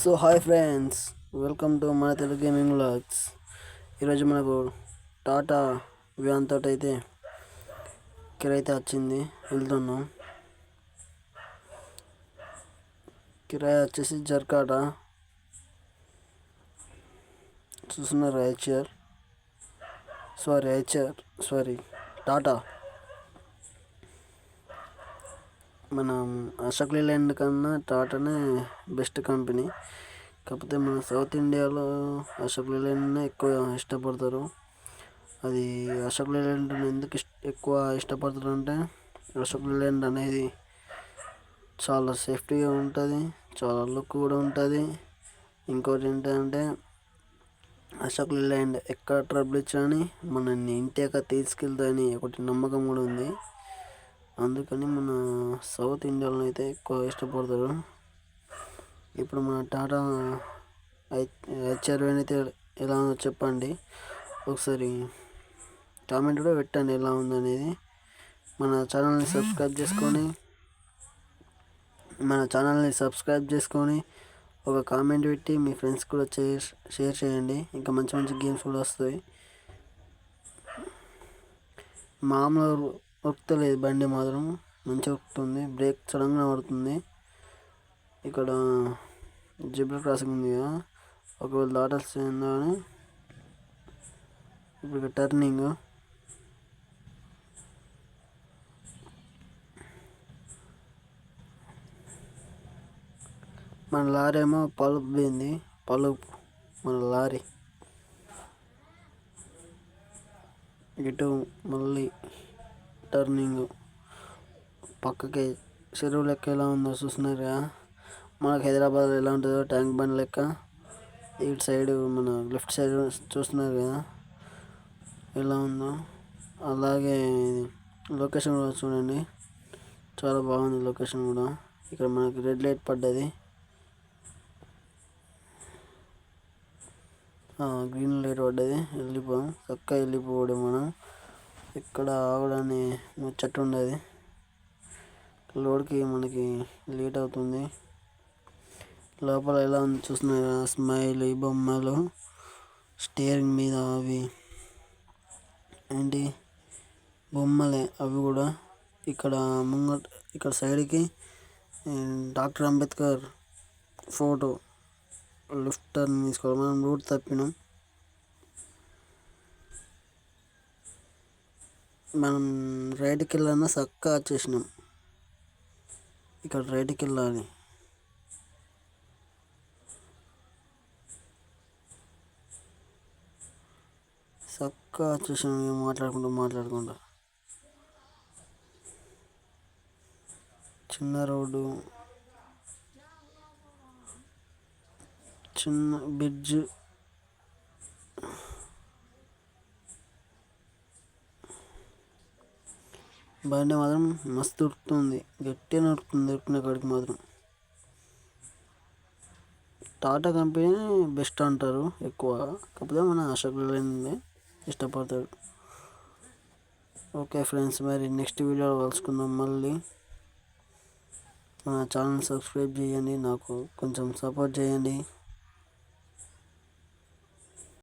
So hi friends. Welcome to మన Telugu gaming vlogs. ఈరోజు మనకు టాటా వ్యాన్ తోటి అయితే కిరాయి అయితే వచ్చింది. వెళ్తున్నాం. కిరాయి వచ్చేసి జర్కాట. చూస్తున్నారు HR? Sorry HR sorry Tata. మనం అశోక్ లేలాండ్ కన్నా టాటానే బెస్ట్ కంపెనీ. కాకపోతే మన సౌత్ ఇండియాలో అశోక్ లేలాండ్నే ఎక్కువ ఇష్టపడతారు. అది అశోక్ లేలాండ్ ఎందుకు ఇష్ట ఎక్కువ ఇష్టపడతారు అంటే అశోక్ లేలాండ్ అనేది చాలా సేఫ్టీగా ఉంటుంది చాలా లుక్ కూడా ఉంటుంది. ఇంకోటి ఏంటంటే అశోక్ లేలాండ్ ఎక్కడ ట్రబుల్ ఇచ్చినా మనల్ని ఇంటికి తీసుకెళ్తాయని ఒకటి నమ్మకం కూడా ఉంది. అందుకని మన సౌత్ ఇండియాలో అయితే ఎక్కువ ఇష్టపడతారు. ఇప్పుడు మన టాటా హెచ్ఆర్ అయితే ఎలా ఉందో చెప్పండి. ఒకసారి కామెంట్ కూడా పెట్టండి ఎలా ఉందనేది. మన ఛానల్ని సబ్స్క్రైబ్ చేసుకొని మన ఛానల్ని సబ్స్క్రైబ్ చేసుకొని ఒక కామెంట్ పెట్టి మీ ఫ్రెండ్స్ కూడా షేర్ చేయండి. ఇంకా మంచి మంచి గేమ్స్ కూడా వస్తాయి. మామూలు ఉరుకుతలేదు బండి మాత్రం. మంచిగా ఉరుకుతుంది బ్రేక్ సడన్గా పడుతుంది. ఇక్కడ జిబ్ర క్రాసింగ్ ఉంది కదా. ఒకవేళ దాటాల్సిందా అని ఇప్పుడు టర్నింగ్ మన లారీ ఏమో పలుపు పోయింది. పలుపు. మన లారీ. ఇటు మళ్ళీ టర్నింగ్. పక్కకి చెరువు లెక్క ఎలా ఉందో చూస్తున్నారు కదా మనకు హైదరాబాద్ ఎలా ఉంటుందో ట్యాంక్ బండ్ లెక్క. ఇటు సైడ్ మన లెఫ్ట్ సైడ్ చూస్తున్నారు కదా ఎలా ఉందో. అలాగే లొకేషన్ కూడా చూడండి. చాలా బాగుంది లొకేషన్ కూడా. ఇక్కడ మనకి రెడ్ లైట్ పడ్డది. గ్రీన్ లైట్ పడ్డది. వెళ్ళిపోయాం చక్కగా వెళ్ళిపోవడం మనం. ఇక్కడ ఆగడాన్ని ముచ్చట ఉండదు. లోడ్కి మనకి లేట్ అవుతుంది. లోపల ఎలా ఉంది చూస్తున్నారు స్మైల్ ఈ బొమ్మలు స్టీరింగ్ మీద అవి. ఏంటి? బొమ్మలే అవి కూడా. ఇక్కడ ముంగట ఇక్కడ సైడ్కి doctor Ambedkar photo left turn తీసుకోవాలి. మనం రూట్ తప్పినాం. మనం రైడ్ వెళ్ళాలన్నా చక్కగా వచ్చేసినాం ఇక్కడ రైట్కి వెళ్ళాలి చక్కగా వచ్చేసినాం ఏం మాట్లాడుకుంటూ మాట్లాడుకుంటా చిన్న రోడ్డు. చిన్న బ్రిడ్జ్ బండి మాత్రం మస్తు ఉడుకుతుంది. గట్టిగా నడుపుతుంది ఉడికిన కాడికి మాత్రం. టాటా కంపెనీ బెస్ట్ అంటారు ఎక్కువ. కాకపోతే మన అశోక్ లేలాండ్ ఇష్టపడతాడు. ఓకే ఫ్రెండ్స్ మరి నెక్స్ట్ వీడియోలో కలుసుకుందాం. మళ్ళీ మన ఛానల్ సబ్స్క్రైబ్ చేయండి. నాకు కొంచెం సపోర్ట్ చేయండి.